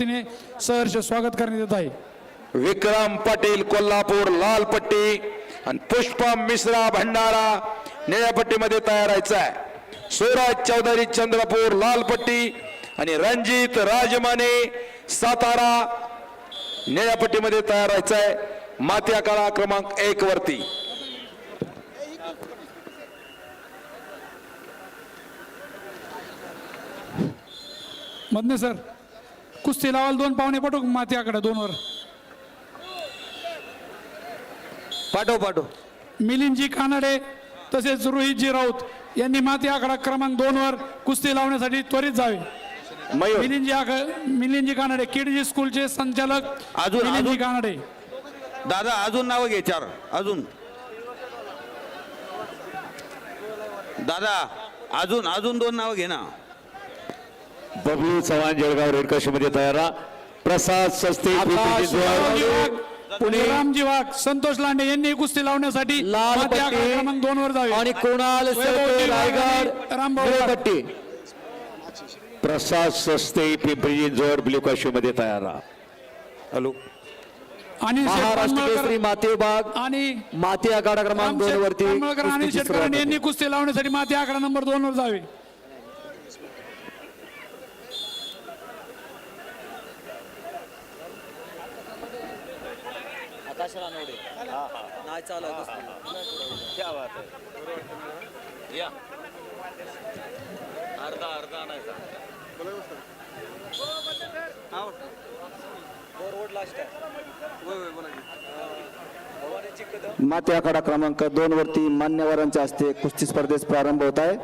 तिने सहर्ष स्वागत करण्यात येत आहे. विक्रम पाटील कोल्हापूर लाल पट्टी आणि पुष्पा मिश्रा भंडारा निळ्या पट्टीमध्ये तयार व्हायचं आहे सूरज चौधरी चंद्रपूर लाल पट्टी आणि रणजित राजमाने सातारा निळ्या पट्टीमध्ये तयार व्हायचं आहे मात्या काळा क्रमांक एक वरती. मधने सर. कुस्ती लावाल दोन पाहुणे पाठवू माती आकडा दोनवर. पाठव पाठव. मिलिंदजी कानडे तसेच रोहितजी राऊत यांनी माती आकडा क्रमांक दोन वर कुस्ती लावण्यासाठी त्वरित जावे. मिलिंदजी आक- मिलिंदजी कानडे किडजी स्कूलचे संचालक अजून- मिलिंदजी? कानडे. दादा अजून नाव घे चार. अजून. दादा अजून अजून दोन नाव घे ना. बबलू चव्हाण जळगाव रेडमध्ये तयार राहा. प्रसाद सस्ते पुणे रामजी वाघ संतोष लांडे यांनी कुस्ती लावण्यासाठी लाल आकडा क्रमांक दोन वर जावे आणि कुणाल रायगड प्रसाद सस्ते पिंपरी जोड ब्ल्यू मध्ये तयार राहा. हॅलो आणि महाराष्ट्र केसरी माते विभाग आणि माती आखाडा क्रमांक दोन वरती यांनी. कुस्ती लावण्यासाठी माती आकडा नंबर दोन वर जावे माती आखाडा क्रमांक दोन वरती मान्यवरांच्या हस्ते कुस्ती स्पर्धेस प्रारंभ होत आहे.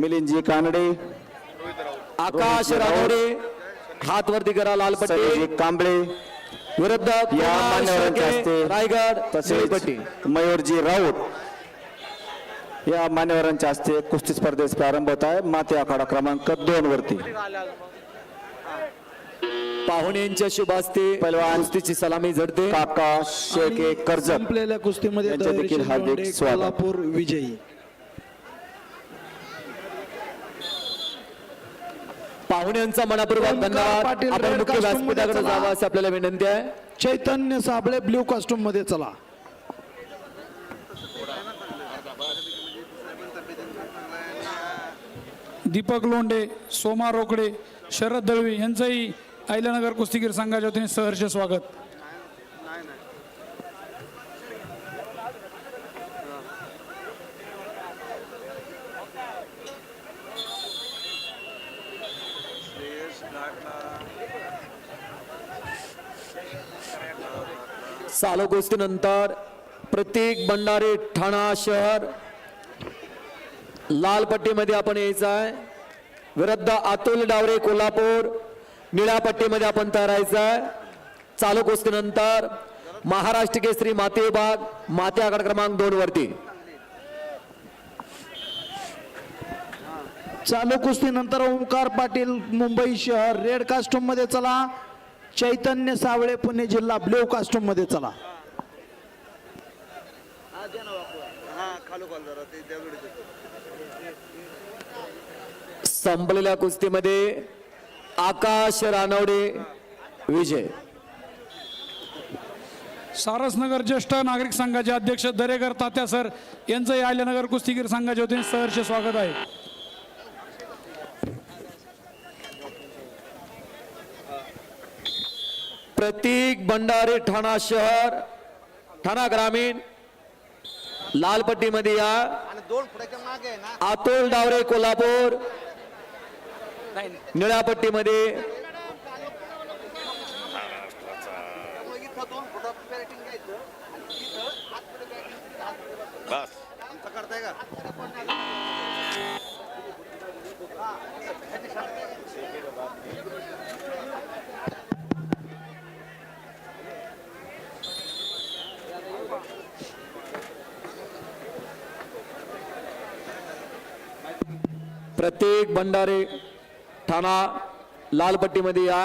मिलिंदजी कानडे आकाश रानोडे हात वरती करा लाल पट्टी. कांबळे. विरुद्ध या हस्ते रायगड पट्टी. मयूरजी राऊत. या मान्यवरांच्या हस्ते कुस्ती स्पर्धेस प्रारंभ होत आहे. माती आखाडा क्रमांक दोन वरती. पाहुण्यांच्या शुभ हस्ते पैलवान कुस्तीची सलामी झडते. काका शेळके कर्जत कुस्तीमध्ये देखील हार्दिक. कोल्हापूर विजयी. पाहुण्यांचा मनापूर्वक धन्यवाद. पाटील आपण रेड मुख्य costume व्यासपीठाकडे मध्ये चला. जावं अशी आपल्याला विनंती आहे. चैतन्य साबळे ब्ल्यू कॉस्ट्युममध्ये चला. दीपक लोंढे सोमा रोकडे शरद दळवी यांचंही अहिल्यानगर कुस्तीगीर संघाच्या वतीने सहर्ष स्वागत. चालू गोष्टीनंतर प्रत्येक भंडारे ठाणा शहर लाल पट्टीमध्ये आपण यायचं आहे विरुद्ध अतुल डावरे कोल्हापूर निळ्या पट्टीमध्ये आपण तयारायचं आहे चालू गोष्टीनंतर महाराष्ट्र केसरी माते विभाग माते आघाड क्रमांक दोन वरती. चालू कुस्तीनंतर ओंकार पाटील मुंबई शहर. रेड कास्टूममध्ये चला. चैतन्य सावळे पुणे जिल्हा ब्ल्यू कास्ट्यूममध्ये चला. संपलेल्या कुस्तीमध्ये आकाश रानवडे विजय. सारसनगर ज्येष्ठ नागरिक संघाचे अध्यक्ष दरेकर तात्या सर यांचंही अहिल्यानगर कुस्तीगीर संघाच्या वतीने सहर्ष स्वागत आहे. प्रतीक भंडारे ठाणा शहर ठाणा ग्रामीण लाल पट्टीमध्ये या अतुल डावरे कोल्हापूर निळ्या प्रत्येक भंडारे ठाणा लाल पट्टीमध्ये या.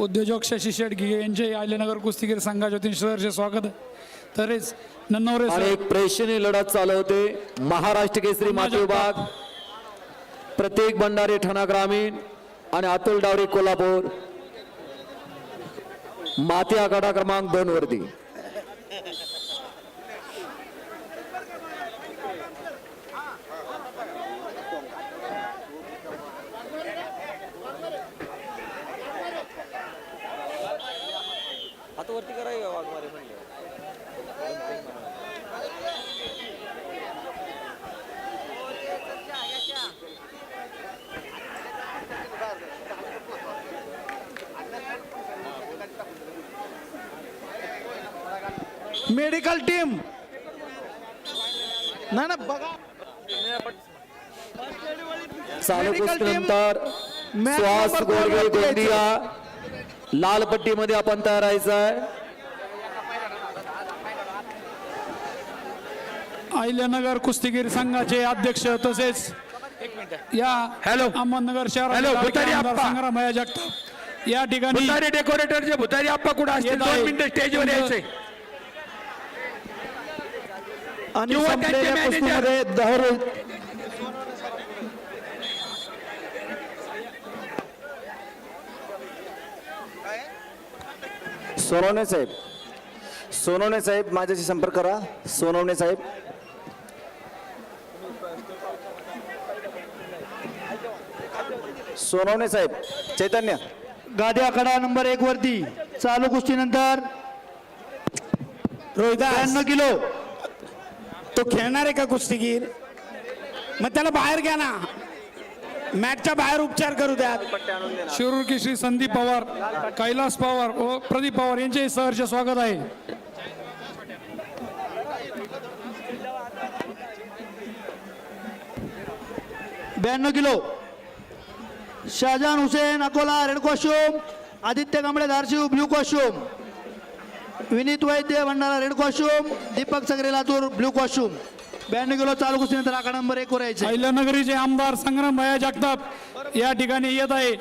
उद्योजक शशी शेटगी यांचे अहिल्यानगर कुस्तीगीर संघाच्या वतीने सहर्ष स्वागत. तसेच नन्नवरे आणि एक प्रेक्षणीय लढत चालू होते. महाराष्ट्र केसरी माती विभाग प्रत्येक भंडारी ठाणा ग्रामीण आणि अतुल डावरे कोल्हापूर. माती आखाडा क्रमांक दोन वरती. Medical team. नाही ना बघा. चालू match श्वास वरती गोंदिया. लाल पट्टीमध्ये आपण तयार आहे अहिल्यानगर कुस्तीगीर संघाचे अध्यक्ष तसेच या हॅलो. अहमदनगर आप्पा. संग्रामय्या जगताप या ठिकाणी भुतारी डेकोरेटरचे भुतारी आप्पा कुठं असतील दोन आहे. मिनिटं स्टेजवर यायचे आणि किंवा त्यांचे संपलेल्या manager. कुस्तीमध्ये दहर सोनवणे साहेब. सोनवणे साहेब माझ्याशी संपर्क करा. सोनवणे साहेब. सोनवणे साहेब चैतन्य. गादी आखाडा नंबर एक वरती. चालू कुस्तीनंतर. त्र्याण्णव किलो. तो खेळणार आहे का कुस्तीगीर? मग त्याला बाहेर घ्या ना. मॅचच्या बाहेर उपचार करू द्या. शिरूर केसरी संदीप पवार कैलास पवार व प्रदीप पवार यांचे सहर्ष स्वागत आहे. ब्याण्णव kilo. Shahjahan Hussain Akola red costume Aditya Kamble Dharashiv blue costume Vineet Vaidya Bhandara red costume Deepak Sagare Latur blue costume ब्याण्णव किलो चालू कुस्तीनंतर आकडा नंबर एक वर यायचे. अहिल्यानगरीचे आमदार संग्राम भया जगताप या ठिकाणी येत आहे.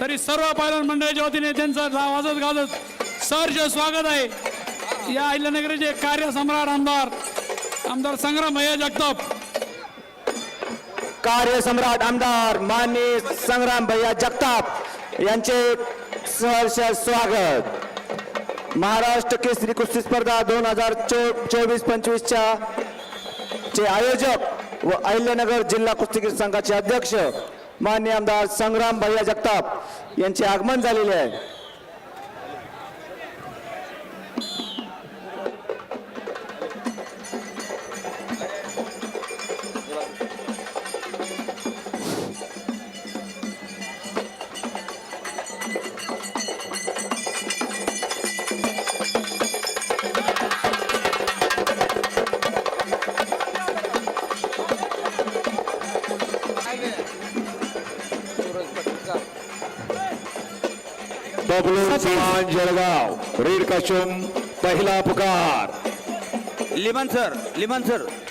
तरी सर्व पायलन मंडळाच्या वतीने त्यांचं वाजत गाजत सहर्ष स्वागत आहे. या अहिल्यानगरीचे कार्यसम्राट आमदार आमदार संग्राम भया जगताप. कार्यसम्राट आमदार माननीय संग्राम भैया जगताप यांचे सहर्ष स्वागत. महाराष्ट्र केसरी कुस्ती स्पर्धा दोन हजार चोवीस पंचवीसच्या चे आयोजक व अहिल्यानगर जिल्हा कुस्तीगीर संघाचे अध्यक्ष मान्य आमदार संग्राम भैया जगताप यांचे आगमन झालेले आहे. बबलू चव्हाण जळगाव. रेड कॉस्ट्युम पहिला पुकार. लिमन सर लिमन सर.